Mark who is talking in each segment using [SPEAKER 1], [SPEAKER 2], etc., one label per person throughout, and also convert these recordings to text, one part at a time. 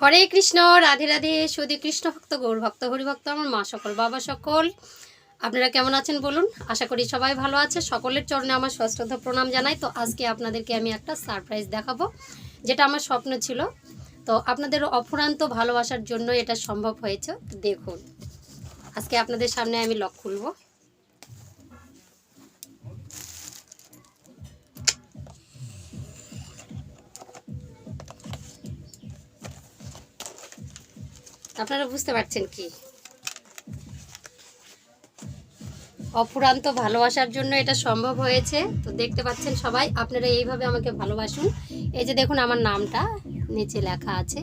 [SPEAKER 1] হরে কৃষ্ণ, রাধে রাধে, সুধী কৃষ্ণ ভক্ত, গৌর ভক্ত হরি ভক্ত আমার মা সকল, বাবা সকল। আপনারা কেমন আছেন বলুন? আশা করি সবাই ভালো আছে। সকলের চরণে আমার সশ্রদ্ধ প্রণাম জানাই। তো আজকে আপনাদেরকে আমি একটা সারপ্রাইজ দেখাবো, যেটা আমার স্বপ্ন ছিল। তো আপনাদের অফুরান্ত ভালোবাসার জন্য এটা সম্ভব হয়েছে। দেখুন, আজকে আপনাদের সামনে আমি লক খুলবো। আপনারা বুঝতে পারছেন কি? অফুরান্ত ভালোবাসার জন্য এটা সম্ভব হয়েছে। তো দেখতে পাচ্ছেন সবাই, আপনারা এইভাবে আমাকে ভালোবাসুন। এই যে দেখুন আমার নামটা, নিচে লেখা আছে।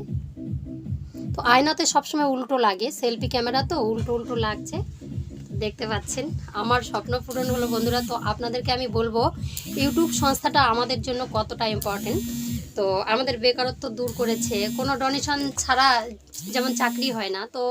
[SPEAKER 1] তো আয়নাতে সবসময় উল্টো লাগে, সেলফি ক্যামেরা তো উল্টো উল্টো লাগছে। দেখতে পাচ্ছেন, আমার স্বপ্ন পূরণ হলো বন্ধুরা। তো আপনাদেরকে আমি বলব, ইউটিউব সংস্থাটা আমাদের জন্য কতটা ইম্পর্টেন্ট তো আমাদের বেকারত্ব দূর করেছে। কোনো ডোনেশন ছাড়া যেমন চাকরি হয় না, তো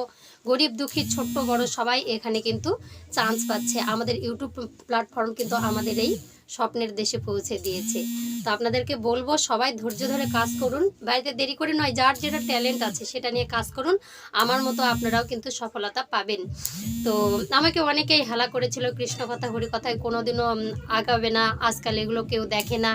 [SPEAKER 1] গরিব দুঃখী ছোট্ট বড় সবাই এখানে কিন্তু চান্স পাচ্ছে। আমাদের ইউটিউব প্ল্যাটফর্ম কিন্তু আমাদের এই স্বপ্নের দেশে পৌঁছে দিয়েছে। তো আপনাদেরকে বলব, সবাই ধৈর্য ধরে কাজ করুন। বাড়িতে দেরি করে নয়, যার যেটা ট্যালেন্ট আছে সেটা নিয়ে কাজ করুন। আমার মতো আপনারাও কিন্তু সফলতা পাবেন। তো আমাকে অনেকেই হেলা করেছিল, কৃষ্ণ কথা, হরি কথায় কোনোদিনও আগাবে না। আজকাল এগুলো কেউ দেখে না।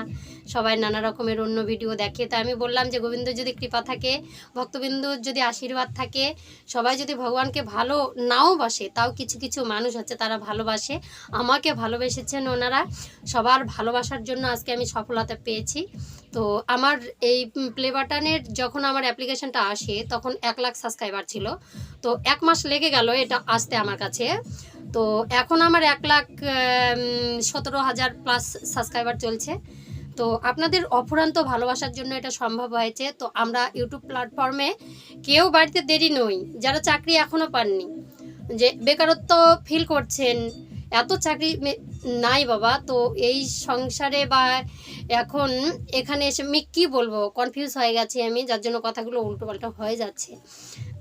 [SPEAKER 1] সবাই নানা রকমের অন্য ভিডিও দেখে। তা আমি বললাম যে, গোবিন্দ যদি কৃপা থাকে, ভক্তবিন্দুর যদি আশীর্বাদ থাকে, সবাই যদি ভগবানকে ভালো নাও বাসে, তাও কিছু কিছু মানুষ আছে তারা ভালোবাসে। আমাকে ভালোবেসেছেন ওনারা। সবার ভালোবাসার জন্য আজকে আমি সফলতা পেয়েছি। তো আমার এই প্লে বাটনের যখন আমার অ্যাপ্লিকেশনটা আসে, তখন এক লাখ সাবস্ক্রাইবার ছিল। তো এক মাস লেগে গেল এটা আসতে আমার কাছে। তো এখন আমার এক লাখ সতেরো হাজার প্লাস সাবস্ক্রাইবার চলছে। তো আপনাদের অফুরান্ত ভালোবাসার জন্য এটা সম্ভব হয়েছে। তো আমরা ইউটিউব প্ল্যাটফর্মে কেউ বাড়িতে দেরি নই। যারা চাকরি এখনও পাননি যে বেকারত্ব ফিল করছেন, এত চাকরি নাই বাবা, তো এই সংসারে বা এখন এখানে এসে আমি কী বলব? কনফিউজ হয়ে গেছি আমি, যার জন্য কথাগুলো উল্টোপাল্টা হয়ে যাচ্ছে।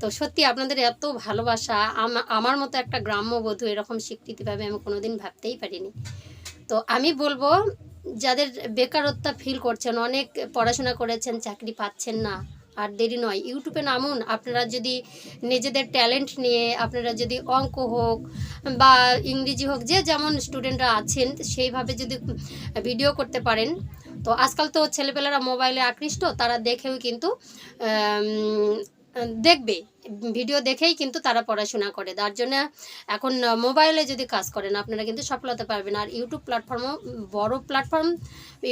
[SPEAKER 1] তো সত্যি আপনাদের এত ভালোবাসা, আম- আমার মতো একটা গ্রাম্য বধূ এরকম স্বীকৃতি পাবে আমি কোনোদিন ভাবতেই পারিনি। তো আমি বলব, যাদের বেকারত্ব ফিল করছেন, অনেক পড়াশোনা করেছেন, চাকরি পাচ্ছেন না আর দেরি নয়, ইউটিউবে নামুন। আপনারা যদি নিজেদের ট্যালেন্ট নিয়ে, আপনারা যদি অঙ্ক হোক বা ইংরেজি হোক, যে যেমন স্টুডেন্টরা আছেন, সেইভাবে যদি ভিডিও করতে পারেন। তো আজকাল তো ছেলেপেলেরা মোবাইলে আকৃষ্ট, তারা দেখেও কিন্তু দেখবে, ভিডিও দেখেই কিন্তু তারা পড়াশোনা করে। তার জন্য এখন মোবাইলে যদি কাজ করেন, আপনারা কিন্তু সফলতা পাবেন। আর ইউটিউব প্ল্যাটফর্মও বড় প্ল্যাটফর্ম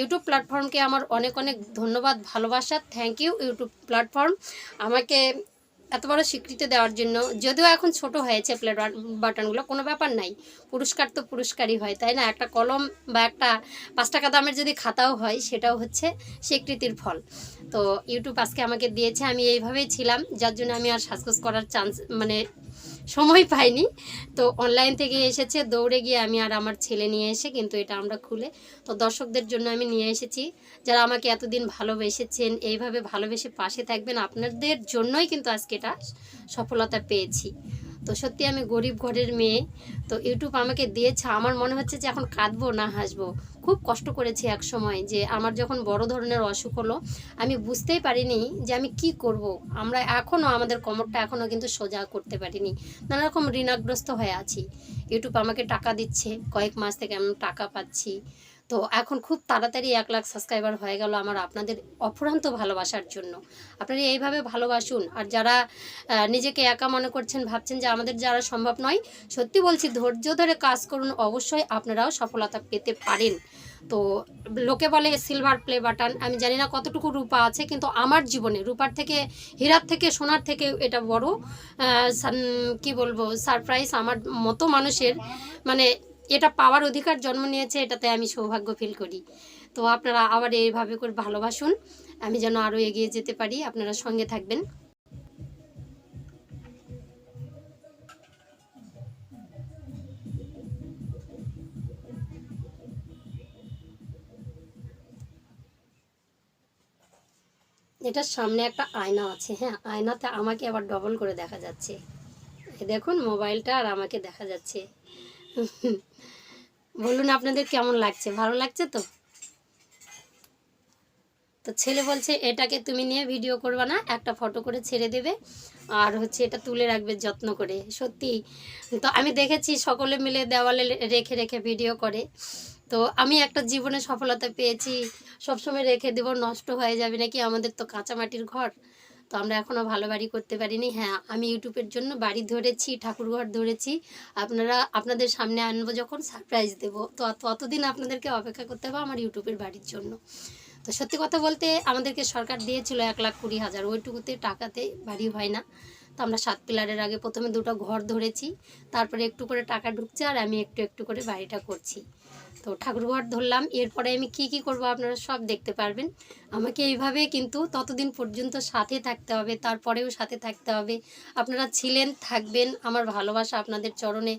[SPEAKER 1] ইউটিউব প্ল্যাটফর্মকে আমার অনেক অনেক ধন্যবাদ, ভালোবাসা। থ্যাংক ইউ ইউটিউব প্ল্যাটফর্ম আমাকে এত বড় স্বীকৃতি দেওয়ার জন্য, যদিও এখন ছোট হয়েছে প্লেট বাটনগুলো, কোনো ব্যাপার নাই। পুরস্কার তো পুরস্কারই হয়, তাই না? একটা কলম বা একটা পাঁচ টাকা দামের যদি খাতাও হয়, সেটাও হচ্ছে স্বীকৃতির ফল। তো ইউটিউব আজকে আমাকে দিয়েছে, আমি এইভাবেই ছিলাম, যার জন্য আমি আর সাজগোজ করার চান্স মানে সময় পাইনি। তো অনলাইন থেকে এসেছে, দৌড়ে গিয়ে আমি আর আমার ছেলে নিয়ে এসে কিন্তু এটা আমরা খুলে, তো দর্শকদের জন্য আমি নিয়ে এসেছি। যারা আমাকে এতদিন ভালোবেসেছেন, এইভাবে ভালোবেসে পাশে থাকবেন, আপনাদের জন্যই কিন্তু আজকে এটা সফলতা পেয়েছি। তো সত্যি আমি গরিব ঘরের মেয়ে। তো ইউটিউব আমাকে দিয়েছে, আমার মনে হচ্ছে যে এখন কাঁদবো না হাসবো। খুব কষ্ট করেছি এক সময় যে আমার যখন বড় ধরনের অসুখ হলো, আমি বুঝতেই পারিনি যে আমি কি করব। আমরা এখনও আমাদের কোমরটা এখনও কিন্তু সোজা করতে পারিনি। নানা রকম ঋণাগ্রস্ত হয়ে আছি। ইউটিউব আমাকে টাকা দিচ্ছে, কয়েক মাস থেকে আমি টাকা পাচ্ছি। তো এখন খুব তাড়াতাড়ি এক লাখ সাবস্ক্রাইবার হয়ে গেল আমার আপনাদের অফুরান্ত ভালোবাসার জন্য। আপনারা এইভাবে ভালোবাসুন আর যারা নিজেকে একা মনে করছেন, ভাবছেন যে আমাদের যারা সম্ভব নয়, সত্যি বলছি ধৈর্য ধরে কাজ করুন, অবশ্যই আপনারাও সফলতা পেতে পারেন। তো লোকে বলে সিলভার প্লে বাটন আমি জানি না কতটুকু রূপা আছে, কিন্তু আমার জীবনে, রূপার থেকে, হীরার থেকে, সোনার থেকে এটা বড় কি বলব সারপ্রাইজ আমার মতো মানুষের মানে এটা পাওয়ার অধিকার জন্ম নিয়েছে, এটাতে আমি সৌভাগ্য ফিল করি। তো আপনারা আবার এইভাবে করে ভালোবাসুন। আমি যেন আরও এগিয়ে যেতে পারি। আপনারা সঙ্গে থাকবেন। এটার সামনে একটা আয়না আছে হ্যাঁ? আয়নাতে আমাকে আবার ডবল করে দেখা যাচ্ছে। দেখুন, মোবাইলটা আর আমাকে দেখা যাচ্ছে। বলুন, আপনাদের কেমন লাগছে? ভালো লাগছে তো? তো ছেলে বলছে, এটাকে তুমি নিয়ে ভিডিও করবে না, একটা ফটো করে ছেড়ে দেবে আর হচ্ছে এটা তুলে রাখবে যত্ন করে। সত্যি। তো আমি দেখেছি সকলে মিলে দেওয়ালে রেখে রেখে ভিডিও করে। তো আমি একটা জীবনে সফলতা পেয়েছি। সবসময় রেখে দেবো, নষ্ট হয়ে যাবে নাকি? আমাদের তো কাঁচা মাটির ঘর। তো আমরা এখনও ভালো বাড়ি করতে পারিনি। হ্যাঁ আমি ইউটিউবের জন্য বাড়ি ধরেছি ঠাকুর ঘর ধরেছি। আপনারা, আপনাদের সামনে আনব যখন সারপ্রাইজ দেবো। তো ততদিন আপনাদেরকে অপেক্ষা করতে হবে আমার ইউটিউবের বাড়ির জন্য। তো সত্যি কথা বলতে, আমাদেরকে সরকার দিয়েছিল এক লাখ কুড়ি হাজার। ওইটুকুতে টাকাতে বাড়ি হয় না। তো আমরা সাত পিলারের আগে প্রথমে দুটো ঘর ধরেছি। তারপরে একটু করে টাকা ঢুকছে আর আমি একটু একটু করে বাড়িটা করছি। তো ঠাকুরঘর ধরলাম, এরপরে আমি কি কি করব আপনারা সব দেখতে পারবেন। আমাকে এইভাবে কিন্তু ততদিন পর্যন্ত সাথে থাকতে হবে, তারপরেও সাথে থাকতে হবে। আপনারা ছিলেন, থাকবেন, আমার ভালোবাসা আপনাদের চরণে।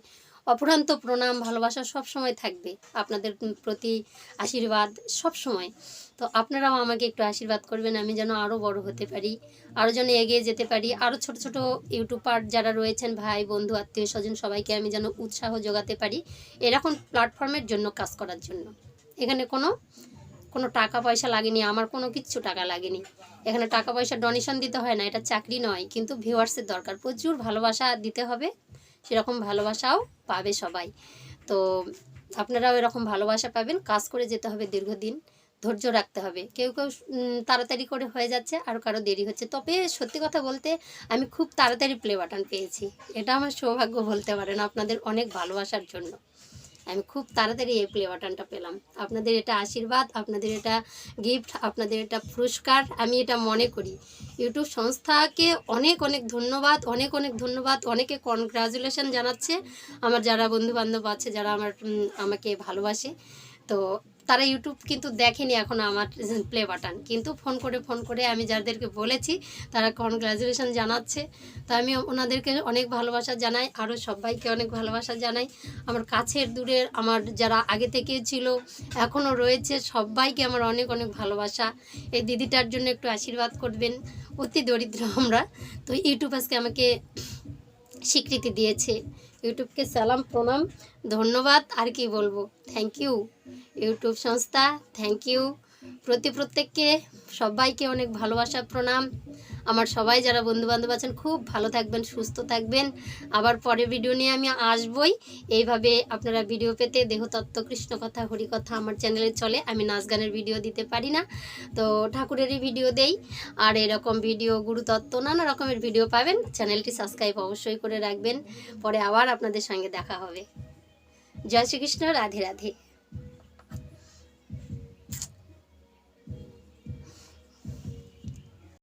[SPEAKER 1] অপরান্ত প্রণাম, ভালোবাসা সব সময় থাকবে আপনাদের প্রতি আশীর্বাদ সব সময়। তো আপনারাও আমাকে একটু আশীর্বাদ করবেন, আমি যেন আরও বড় হতে পারি আরও যেন এগিয়ে যেতে পারি আরও ছোট ছোট ইউটিউবার যারা রয়েছেন, ভাই, বন্ধু, আত্মীয় স্বজন, সবাইকে আমি যেন উৎসাহ যোগাতে পারি এরকম প্ল্যাটফর্মের জন্য কাজ করার জন্য। এখানে কোনো কোনো টাকা পয়সা লাগেনি, আমার কোনো কিচ্ছু টাকা লাগেনি। এখানে টাকা পয়সা ডোনেশন দিতে হয় না, এটা চাকরি নয়, কিন্তু ভিউয়ার্সের দরকার। প্রচুর ভালোবাসা দিতে হবে সেরকম ভালোবাসাও পাবে সবাই। তো আপনারাও এরকম ভালোবাসা পাবেন। কাজ করে যেতে হবে দীর্ঘদিন, ধৈর্য রাখতে হবে। কেউ কেউ তাড়াতাড়ি করে হয়ে যাচ্ছে, আর কারও দেরি হচ্ছে। তবে সত্যি কথা বলতে আমি খুব তাড়াতাড়ি প্লে বাটন পেয়েছি। এটা আমার সৌভাগ্য বলতে পারেন আপনাদের অনেক ভালোবাসার জন্য। আমি খুব তাড়াতাড়ি এই প্লে বাটনটা পেলাম। আপনাদের এটা আশীর্বাদ, আপনাদের এটা গিফট আপনাদের এটা পুরস্কার, আমি এটা মনে করি। ইউটিউব সংস্থাকে অনেক অনেক ধন্যবাদ, অনেক অনেক ধন্যবাদ। অনেকে কনগ্রাচুলেশন জানাচ্ছে। আমার যারা বন্ধু বান্ধব আছে, যারা আমার আমাকে ভালোবাসে, তো তারা ইউটিউব কিন্তু দেখেনি এখন আমার প্লে বাটন কিন্তু ফোন করে ফোন করে আমি যাদেরকে বলেছি, তারা কনগ্রাচুলেশন জানাচ্ছে। তো আমি ওনাদেরকে অনেক ভালোবাসা জানাই, আরও সবাইকে অনেক ভালোবাসা জানাই। আমার কাছের দূরের, আমার যারা আগে থেকে ছিল, এখনও রয়েছে, সবাইকে আমার অনেক অনেক ভালোবাসা। এই দিদিটার জন্য একটু আশীর্বাদ করবেন, অতি দরিদ্র আমরা। তো ইউটিউব আজকে আমাকে স্বীকৃতি দিয়েছে। ইউটিউবকে সালাম প্রণাম ধন্যবাদ আর কি বলব? থ্যাংক ইউ ইউটিউব সংস্থা থ্যাংক ইউ প্রতি প্রত্যেককে সবাইকে অনেক ভালোবাসা প্রণাম। আমার সবাই যারা বন্ধু বান্ধব আছেন, খুব ভালো থাকবেন, সুস্থ থাকবেন। আবার পরে ভিডিও নিয়ে আমি আসবই। এইভাবে আপনারা ভিডিও পেতে দেহতত্ত্ব কৃষ্ণ কথা হরিকথা আমার চ্যানেলে চলে। আমি নাচ গানের ভিডিও দিতে পারি না। তো ঠাকুরেরই ভিডিও দেই। আর এরকম ভিডিও গুরুতত্ত্ব, নানা রকমের ভিডিও পাবেন। চ্যানেলটি সাবস্ক্রাইব অবশ্যই করে রাখবেন। পরে আবার আপনাদের সঙ্গে দেখা হবে। জয় শ্রীকৃষ্ণ, রাধে রাধে।